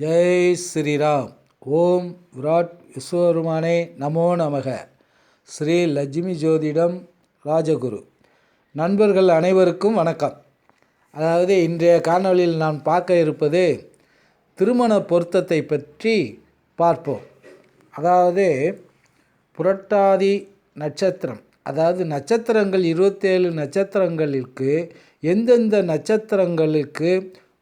ஜெய் ஸ்ரீராம். ஓம் விராட் விஸ்வருமானே நமோ நமக. ஸ்ரீ லட்சுமி ஜோதிடம் ராஜகுரு. நண்பர்கள் அனைவருக்கும் வணக்கம். அதாவது இன்றைய காணொலியில் நான் பார்க்க இருப்பது திருமண பொருத்தத்தை பற்றி பார்ப்போம். அதாவது புரட்டாதி நட்சத்திரம். அதாவது நட்சத்திரங்கள் இருபத்தேழு நட்சத்திரங்களுக்கு எந்தெந்த நட்சத்திரங்களுக்கு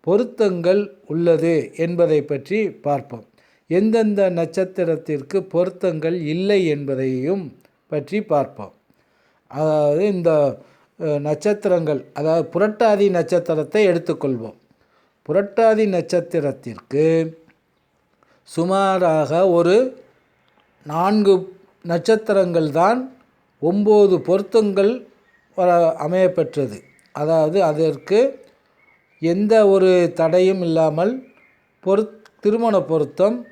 பொருத்தங்கள் உள்ளது என்பதை பற்றி பார்ப்போம். எந்தெந்த நட்சத்திரத்திற்கு பொருத்தங்கள் இல்லை என்பதையும் பற்றி பார்ப்போம். அதாவது இந்த நட்சத்திரங்கள் அதாவது புரட்டாதி நட்சத்திரத்தை எடுத்துக்கொள்வோம். புரட்டாதி நட்சத்திரத்திற்கு சுமாராக ஒரு நான்கு நட்சத்திரங்கள் தான் ஒம்பது பொருத்தங்கள் அமையப்பெற்றது. அதாவது அதற்கு எந்த ஒரு தடையும் இல்லாமல் பொரு திருமண பொருத்தம்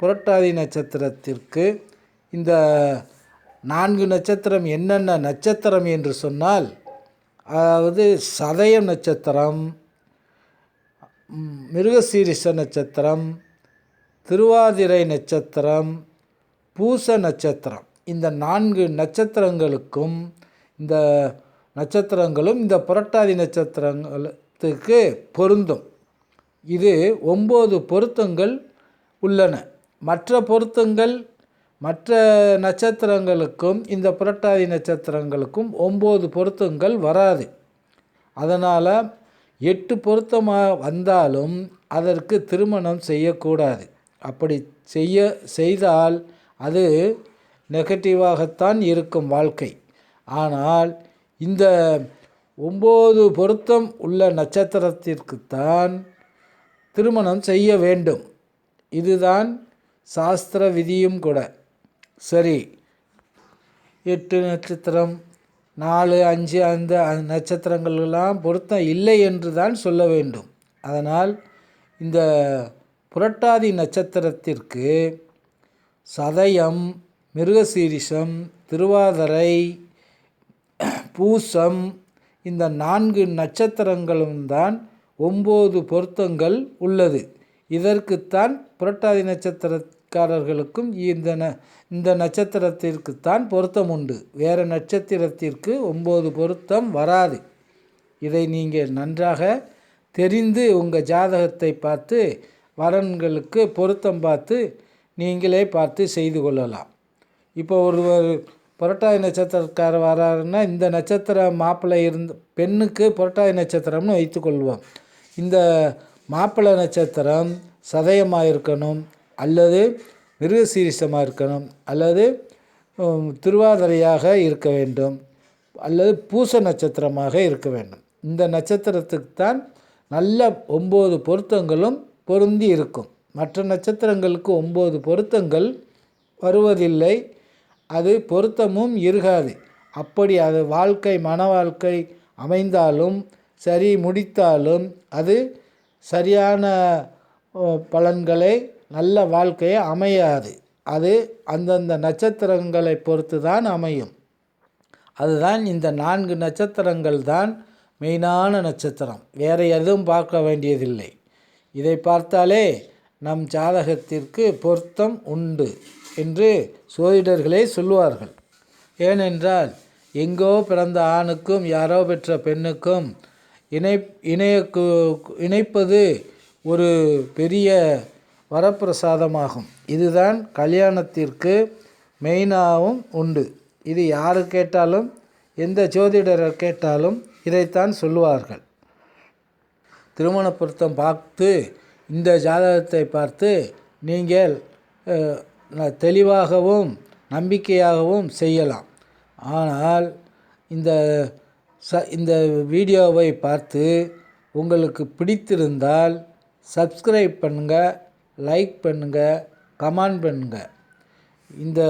புரட்டாதி நட்சத்திரத்திற்கு இந்த நான்கு நட்சத்திரம் என்னென்ன நட்சத்திரம் என்று சொன்னால் அதாவது சதயம் நட்சத்திரம் மிருகசீரிச நட்சத்திரம் திருவாதிரை நட்சத்திரம் பூச நட்சத்திரம். இந்த நான்கு நட்சத்திரங்களுக்கும் இந்த நட்சத்திரங்களும் இந்த புரட்டாதி நட்சத்திரங்களுக்கு பொருந்தும். இது ஒம்பது பொருத்தங்கள் உள்ளன. மற்ற பொருத்தங்கள் மற்ற நட்சத்திரங்களுக்கும் இந்த புரட்டாதி நட்சத்திரங்களுக்கும் ஒம்பது பொருத்தங்கள் வராது. அதனால் எட்டு பொருத்தமாக வந்தாலும் அதற்கு திருமணம் செய்யக்கூடாது. அப்படி செய்ய செய்தால் அது நெகட்டிவாகத்தான் இருக்கும் வாழ்க்கை. ஆனால் இந்த ஒம்பது பொருத்தம் உள்ள நட்சத்திரத்திற்குத்தான் திருமணம் செய்ய வேண்டும். இதுதான் சாஸ்திர விதியும் கூட. சரி. எட்டு நட்சத்திரம் நாலு அஞ்சு அந்த நட்சத்திரங்களெல்லாம் பொருத்தம் இல்லை என்று தான் சொல்ல வேண்டும். அதனால் இந்த புரட்டாதி நட்சத்திரத்திற்கு சதயம் மிருகசீரிஷம் திருவாதிரை பூசம் இந்த நான்கு நட்சத்திரங்களும் தான் ஒம்பது பொருத்தங்கள் உள்ளது. இதற்குத்தான் புரட்டாதி நட்சத்திரக்காரர்களுக்கும் இந்த ந இந்த நட்சத்திரத்திற்குத்தான் பொருத்தம் உண்டு. வேறு நட்சத்திரத்திற்கு ஒம்பது பொருத்தம் வராது. இதை நீங்கள் நன்றாக தெரிந்து உங்கள் ஜாதகத்தை பார்த்து வரன்களுக்கு பொருத்தம் பார்த்து நீங்களே பார்த்து செய்து கொள்ளலாம். இப்போ ஒருவர் புரட்டாதி நட்சத்திரக்காரர் வராருன்னா இந்த நட்சத்திர மாப்பிள்ளை இருந்த பெண்ணுக்கு புரட்டாதி நட்சத்திரம்னு வைத்துக்கொள்வோம் இந்த மாப்பிள்ளை நட்சத்திரம் சதயமாக இருக்கணும் அல்லது மிருகசீரிசமாக இருக்கணும் அல்லது திருவாதிரையாக இருக்க வேண்டும் அல்லது பூச நட்சத்திரமாக இருக்க வேண்டும். இந்த நட்சத்திரத்துக்கு தான் நல்ல ஒம்பது பொருத்தங்களும் பொருந்தி இருக்கும். மற்ற நட்சத்திரங்களுக்கு ஒம்பது பொருத்தங்கள் வருவதில்லை. அது பொருத்தமும் இருக்காது அப்படி அது வாழ்க்கை மன வாழ்க்கை அமைந்தாலும் சரி முடித்தாலும் அது சரியான பலன்களை நல்ல வாழ்க்கையை அமையாது. அது அந்தந்த நட்சத்திரங்களை பொறுத்து தான் அமையும். அதுதான் இந்த நான்கு நட்சத்திரங்கள் தான் மெயினான நட்சத்திரம். வேறு எதுவும் பார்க்க வேண்டியதில்லை. இதை பார்த்தாலே நம் ஜாதகத்திற்கு பொருத்தம் உண்டு. என்று சோதிடர்களே சொல்லுவார்கள். ஏனென்றால் எங்கோ பிறந்த ஆணுக்கும் யாரோ பெற்ற பெண்ணுக்கும் இணை இணைய இணைப்பது ஒரு பெரிய வரப்பிரசாதமாகும். இதுதான் கல்யாணத்திற்கு மெயினாகவும் உண்டு. இது யார் கேட்டாலும் எந்த ஜோதிடரை கேட்டாலும் இதைத்தான் சொல்லுவார்கள். திருமண பொருத்தம் பார்த்து இந்த ஜாதகத்தை பார்த்து நீங்கள் தெளிவாகவும் நம்பிக்கையாகவும் செய்யலாம். ஆனால் இந்த ச இந்த வீடியோவை பார்த்து உங்களுக்கு பிடித்திருந்தால் சப்ஸ்கிரைப் பண்ணுங்கள் லைக் பண்ணுங்கள் கமெண்ட் பண்ணுங்கள் இந்த